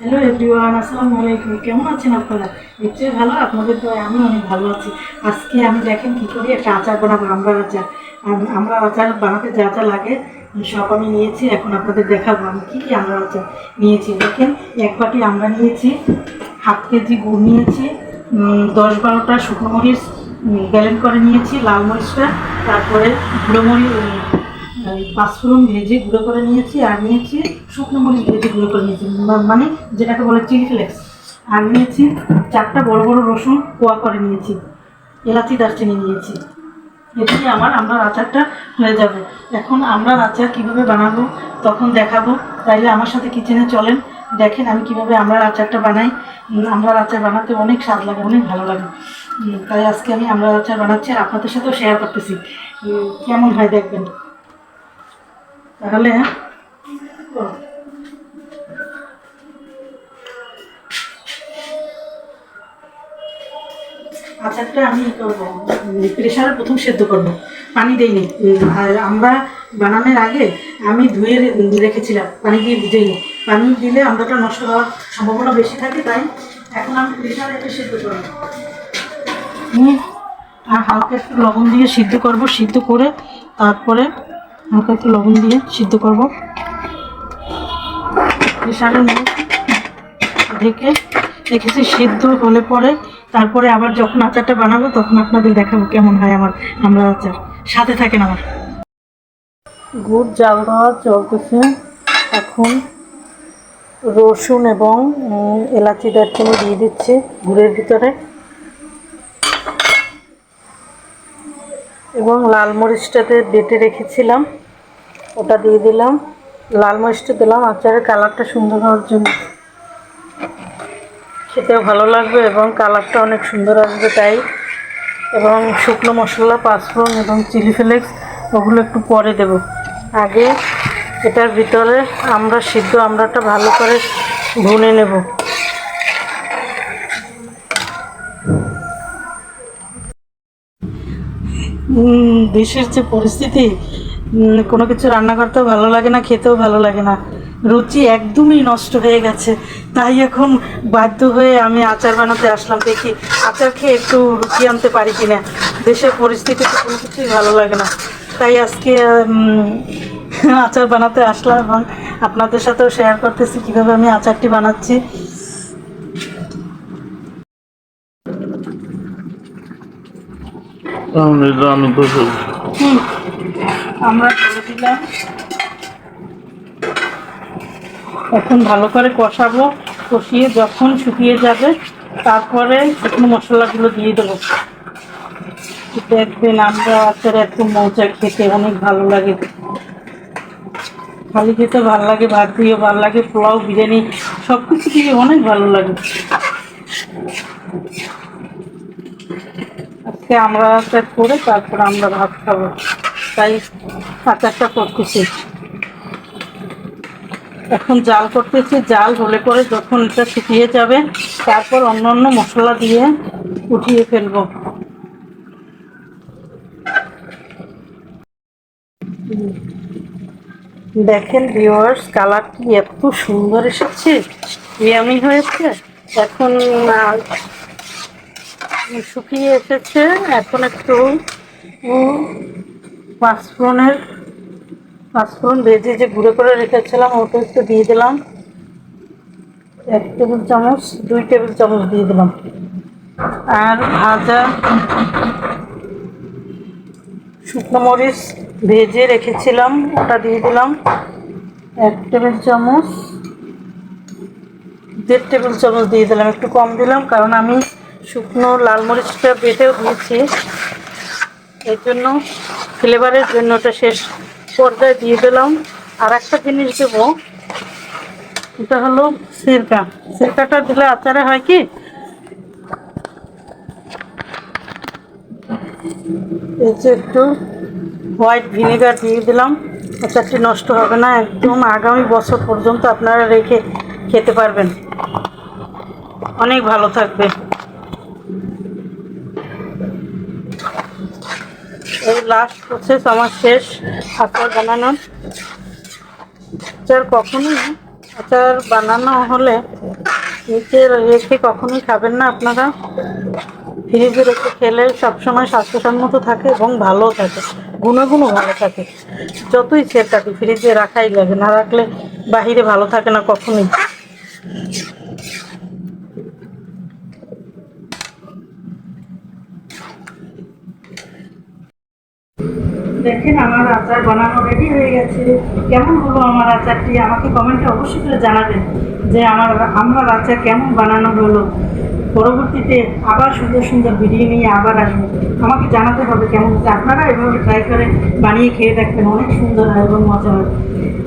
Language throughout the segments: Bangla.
হ্যালো এভরিওয়ান আসসালামু আলাইকুম। কেমন আছেন আপনারা? নিশ্চয়ই ভালো, আপনাদের তো আমি অনেক ভালো আছি। আজকে আমি দেখেন কী করি, একটা আচার বানাবো আমরা আচার। আমরা আচার বানাতে যা যা লাগে, সব আমি নিয়েছি, এখন আপনাদের দেখাবো আমি কী কী আমরা আচার নিয়েছি। দেখেন, এক বাটি আমরা নিয়েছি, হাফ কেজি গুড় নিয়েছি দশ বারোটা শুকনো মরিচ ব্যালেন্ড করে নিয়েছি, লাল মরিচটা, তারপরে গুঁড়ো মরিচ পাঁচফোড়ন ভেজে গুঁড়ো করে নিয়েছি আর নিয়েছি শুকনো মরিচ ভেজে গুঁড়ো করে নিয়েছি মানে যেটাকে বলে চিলি ফ্লেক্স। আর নিয়েছি চারটা বড় বড় রসুন কোয়া করে নিয়েছি এলাচি দারচিনি নিয়েছি। এদিকে আমার আমরা আচারটা হয়ে যাবে। এখন আমরা আচার কীভাবে বানাবো তখন দেখাবো। তাইলে আমার সাথে কিচেনে চলেন দেখেন আমি কীভাবে আমরা আচারটা বানাই। উম, আমড়ার আচার বানাতে অনেক স্বাদ লাগে অনেক ভালো লাগে। তাই আজকে আমি আমরা আচার বানাচ্ছি আর আপনাদের সাথেও শেয়ার করতেছি। কেমন হয় দেখবেন। তাহলে হ্যাঁ? আচারটা আমি প্রেশারে প্রথম সেদ্ধ করব। পানি দেইনি। আমরা বানানোর আগে আমি ধুয়ে রেখেছিলাম। পানি দিয়ে ভিজেইনি পানি দিলে আমরাটা নষ্ট হওয়ার সম্ভাবনা বেশি থাকে, তাই এখন আমি প্রেশারে এটা সেদ্ধ করব। আর হালকা একটু লবণ দিয়ে সিদ্ধ করব। সিদ্ধ করে তারপরে হালকা একটু লবণ দিয়ে সিদ্ধ করব। ঢেকে রেখেছি, সিদ্ধ হলে পরে তারপরে আবার যখন আচারটা বানাবো তখন আপনাদের দেখাবো কেমন হয় আমার আমরা আচার। সাথে থাকেন আমার। গুড় জাল দেওয়া চলতেছে। এখন রসুন এবং এলাচি দারচিনি দিয়ে দিচ্ছি গুড়ের ভিতরে। এবং লাল মরিচটাতে বেটে রেখেছিলাম। ওটা দিয়ে দিলাম। লাল মরিচটা দিলাম। আচারের কালারটা সুন্দর হওয়ার জন্য। খেতেও ভালো লাগবে এবং কালারটা অনেক সুন্দর আসবে তাই। এবং শুকনো মশলা, পাঁচফোড়ন এবং চিলি ফ্লেক্স, ওগুলো একটু পরে দেব। আগে এটার ভিতরে আমরা সিদ্ধ আমরাটা ভালো করে ভুনে নেব। দেশের যে পরিস্থিতি কোনো কিছু রান্না করতেও ভালো লাগে না, খেতেও ভালো লাগে না। রুচি একদমই নষ্ট হয়ে গেছে। তাই এখন বাধ্য হয়ে আমি আচার বানাতে আসলাম। দেখি আচার খেয়ে একটু রুচি আনতে পারি কিনা। দেশের পরিস্থিতিতে কোনো কিছুই ভালো লাগে না। তাই আজকে আচার বানাতে আসলাম। এবং আপনাদের সাথেও শেয়ার করতেছি কীভাবে আমি আচারটি বানাচ্ছি তাহলে এটা আমরা দিলাম। এখন ভালো করে কষাবো। কষিয়ে যখন শুকিয়ে যাবে, তারপরে শুকনো মশলাগুলো দিয়ে দেবো। দেখবেন আমরা আচার এত মজা খেতে, অনেক ভালো লাগে। খালি খেতে ভালো লাগে, ভাত দিয়ে ভালো লাগে, পোলাও, বিরিয়ানি সব কিছু দিয়ে অনেক ভালো লাগে। আজকে আমরা আচার করে তারপর আমরা ভাত খাব। তাই আচারটা করতেছি। এখন জাল করতেছি, জাল হলে পরে যখন এটা শুকিয়ে যাবে, তারপর অন্য অন্য মশলা দিয়ে উঠিয়ে ফেলব। দেখেন ভিউয়ার্স কালারটি এত সুন্দর এসেছে, ইয়ামি হয়েছে। এখন শুকিয়ে এসেছে। এখন একটু উম, পাঁচফোড়নের পাঁচফোড়ন ভেজে যে গুঁড়ো করে রেখেছিলাম ওটা একটু দিয়ে দিলাম। এক টেবিল চামচ দুই টেবিল চামচ দিয়ে দিলাম। আর ভাজা শুকনো মরিচ ভেজে রেখেছিলাম ওটা দিয়ে দিলাম। এক টেবিল চামচ দেড় টেবিল চামচ দিয়ে দিলাম। একটু কম দিলাম কারণ আমি শুকনো লাল মরিচটা বেটেও দিয়েছি। এর জন্য ফ্লেভারের জন্য ওটা শেষ পর্যায়ে দিয়ে দিলাম। আর একটা জিনিস দেবো, এটা হলো সিরকা। সিরকাটা দিলে আচারে হয় কি? এই যে একটু হোয়াইট ভিনেগার দিয়ে দিলাম। আচারটি নষ্ট হবে না, একদম আগামী বছর পর্যন্ত আপনারা রেখে খেতে পারবেন। অনেক ভালো থাকবে। এই লাস্ট প্রসেস আমার শেষ, আচার বানানোর আচার কখনোই আচার বানানো হলে নিচে রেখে কখনোই খাবেন না আপনারা। ফ্রিজে রেখে খেলে সবসময় স্বাস্থ্যসম্মত থাকে এবং ভালো থাকে গুণাগুণও ভালো থাকে। যতই সেট থাকে ফ্রিজে রাখাই লাগে, না রাখলে বাহিরে ভালো থাকে না কখনোই। দেখেন আমার আচার বানানো রেডি হয়ে গেছে। কেমন হলো আমার আচারটি? আমাকে কমেন্টে অবশ্যই করে জানাবেন যে আমার আমার আচার কেমন বানানো হলো। পরবর্তীতে আবার সুন্দর সুন্দর ভিডিও নিয়ে আবার আসব। আমাকে জানাতে হবে কেমন হচ্ছে আপনারা এভাবে ট্রাই করে বানিয়ে খেয়ে দেখবেন। অনেক সুন্দর হয় এবং মজা হয়।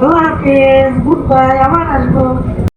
আল্লাহ হাফেজ গুড বাই আবার আসব।